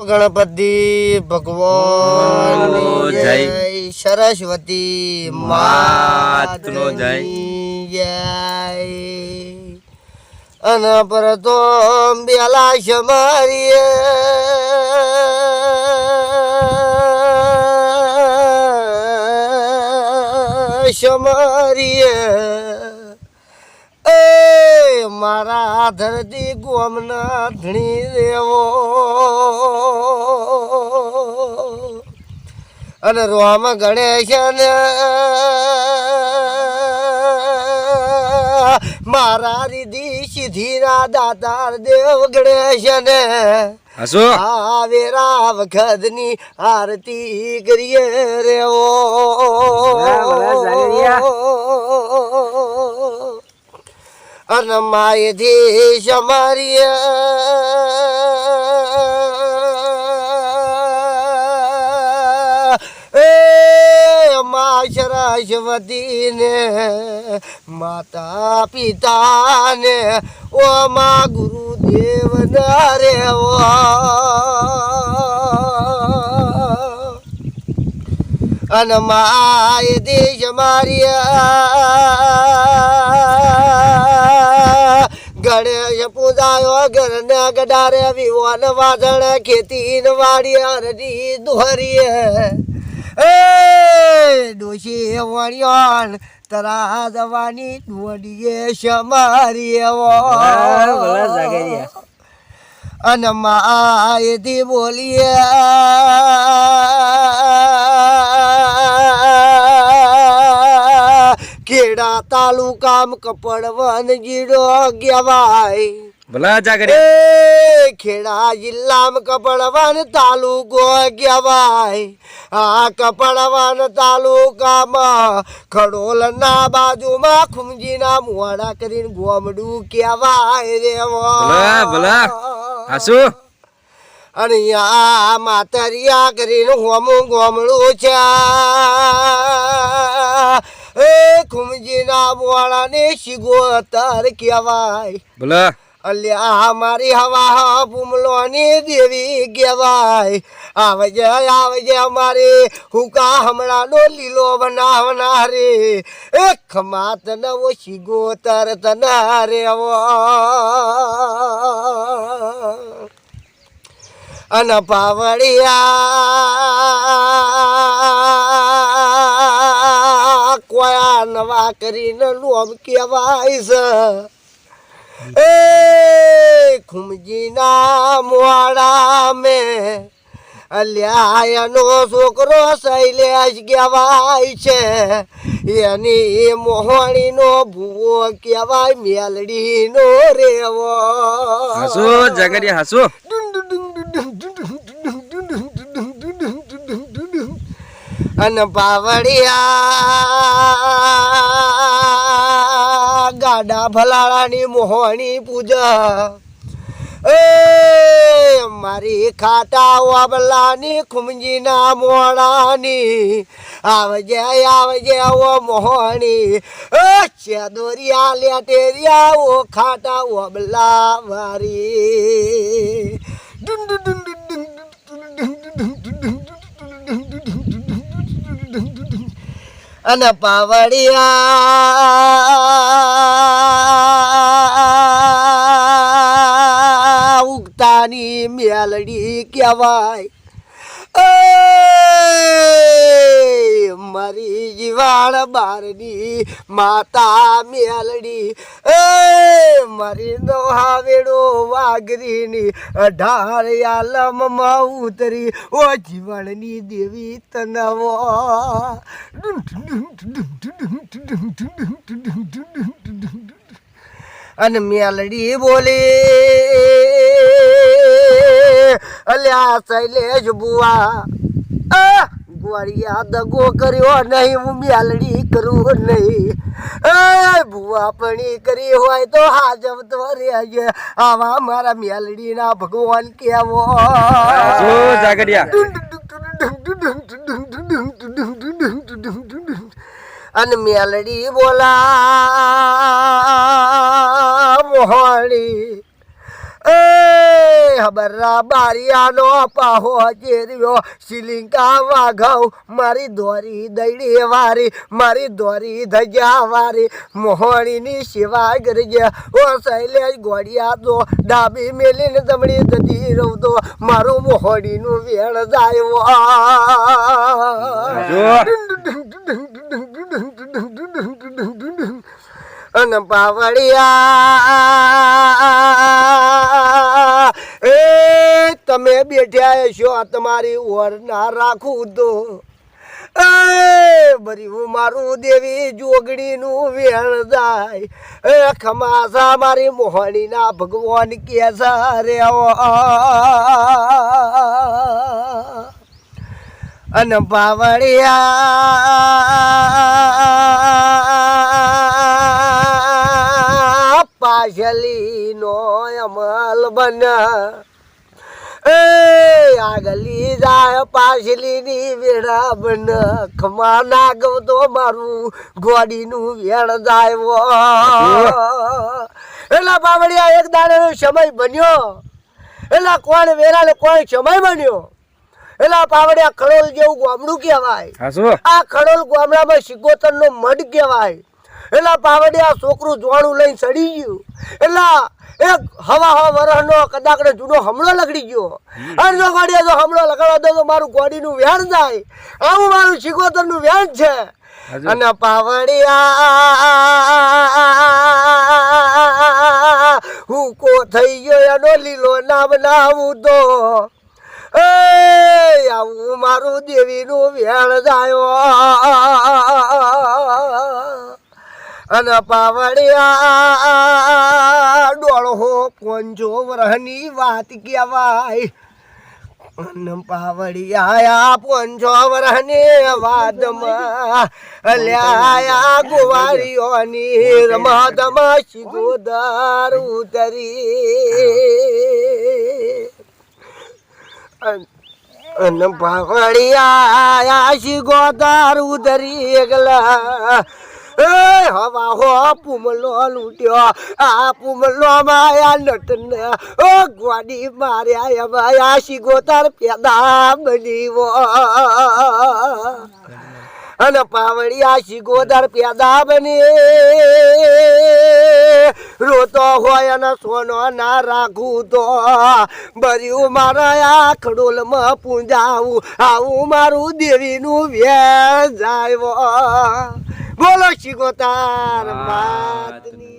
ગણપતિ ભગવાન. જય. સરસ્વતી માતનો જય. અને પર તો બેલા શમારીએ સમારીએ એ મારા ધરતી ગોમના ધણી દેવો. અને રોમાં ગણેશ ને. મારા રીધી સીધી ના દાતાર દેવ ગણેશ ને. હસો. આવે રાવ ખદની આરતી કરીએ રે અને માય દેશ મારી સરસ્વતીને માતા પિતાને, ઓ મા ગુરુદેવ રે અન માય દેશ મારિયા ગણેશ પૂજાયો ઘરને ગડારે વિવાન વાજણ ખેતી વાડી હરડી દોહરીએ એ ડોશી વણ્યોન તરા જવાની ડોડીએ શમારી એવો અને માયથી બોલીએ કેડા તાલુકામ કપડવન ગીડો ગેવાય. ભલા જાગરે ખેડા જિલ્લામાં કપડવન તાલુકો કહેવાય. આ કપડવન તાલુકામાં ખડોલના બાજુમાં ખુમજીના મોડા કરીને ગોમડું કહેવાય ભલા રે ભલા હાસુ અને આ માતરિયા કરીને હોમું ગોમડું છે. એ ખુમજીના મોડાને શિગોતર કહેવાય. ભલા. અલ્યા મારી હવા બુમલોની દેવી કહેવાય. આવજે આવજે મારી હુકા હમણાંનો લીલો બનાવના રે એક માત નવો શીગો તરત તના રેવો અન પાવડિયા કોયા નવા કરીને લોમ કહેવાય છે. એ ખુમજીના મોડા મે અલ્યાયનો છોકરો શૈલેષ કહેવાય છે એની મોહણીનો ભૂવો કહેવાય મેલડીનો રેવો હસો જાગરિયા હસો અને પાવડિયા લાડા ભલાળાની મોહણી પૂજા. એ, મારી ખાટા વાબલાની, ખુમજીના મોડાની આવજે આવજે ઓ મોહણી. એ, ચેદોરિયા, લેટેરિયા, ઓ ખાટા વાબલા વારી. ડું ડું ડું અને પાવડિયા ઉગતાની મેલડી કહેવાય. મારી જીવાણ બારની માતા મેલડી એ મારી દોહાવેડો વાઘરીની અઢાર આલમમાં ઉતરી, ઓ જીવણની દેવી તનવો. અને મેલડી બોલે અલ્યા શૈલેષ બુવા ગોળિયા દગો કર્યો નહીં હું મેલડી કરું નહીં ભુવા પણી કરી હોય તો હાજબ તો રહેજે આવા મારા મેલડીના ભગવાન કેવો અને મેલડી બોલા મોહણી હબરા બારિયાનો પાહો જેર્યો શિલિંકા વાઘવ મારી દોરી દૈડી વારી મારી દોરી ધજા વારી. મોહણીની સેવા કરજે. ઓ શૈલેષ ગોડિયા તો ડાબી મેલીને જમણી જતી રહું તો મારું મોહણીનું વેણ જાય અને પાવડિયા તમે બેઠ્યા છો તમારી ઓર ના રાખું તો ભર્યું મારું દેવી જોગણીનું વેણ જાય. એ, ખમાસા મારી મોહણીના ભગવાન કે રે અને પાવડિયા પાછલીનો અમલ બન. આગલી જાય પાછલીની વેડા બન ખમા નાગવ તો મારું ગોડીનું વેણ જાય વો. બાવળિયા એક દાડાનો સમય બન્યો. એલા કોણ વેરાને કોણ સમય બન્યો? એલા પાવડિયા ખડોલ જેવું ગામડું કહેવાય. આ ખડોલ ગામડામાં સિગોતર નો મઢ કહેવાય. એલા પાવડિયા છોકરું જોવાનું લઈને સડી ગયું. એટલે એક હવા હવા વરહનો કદાચ ને જૂનો હમલો લગડી ગયો. અને જો ગોડિયા જો હમલો લગાડવા દો તો મારું ગોડીનું વેણ જાય. આવું મારું સિગોતરનું વેણ છે અને પાવડિયા હું કો થઈ ગયો એનો લીલો નામ નાવું તો. એ આવું મારું દેવીનું વેણ જાયો. અને પાવડિયા ડોળહો પોંજો વરહની વાત કહેવાય. અન પાવડિયા પોંજો વરહની વાદમાં લ્યાયા ગુવારીઓની રમાદમાં શિગોદર ઉતરી. અન પાવડિયા શિગોદર ઉતરી એકલા એ, હવા હો, પુમલો લૂટ્યો. આ પુમલો માયા નટને, ઓ ગોડી માર્યા એમાં શિગોતર પેદા બનીવો. અને પાવડિયા શિગોદર પેદા બની. રોતો હોય અને સોનો ના રાખું તો બર્યું મારા આ ખડોલમાં પૂંજાવું, આવું મારું દેવીનું વેણ જાય બોલો શિગોતાર માતની.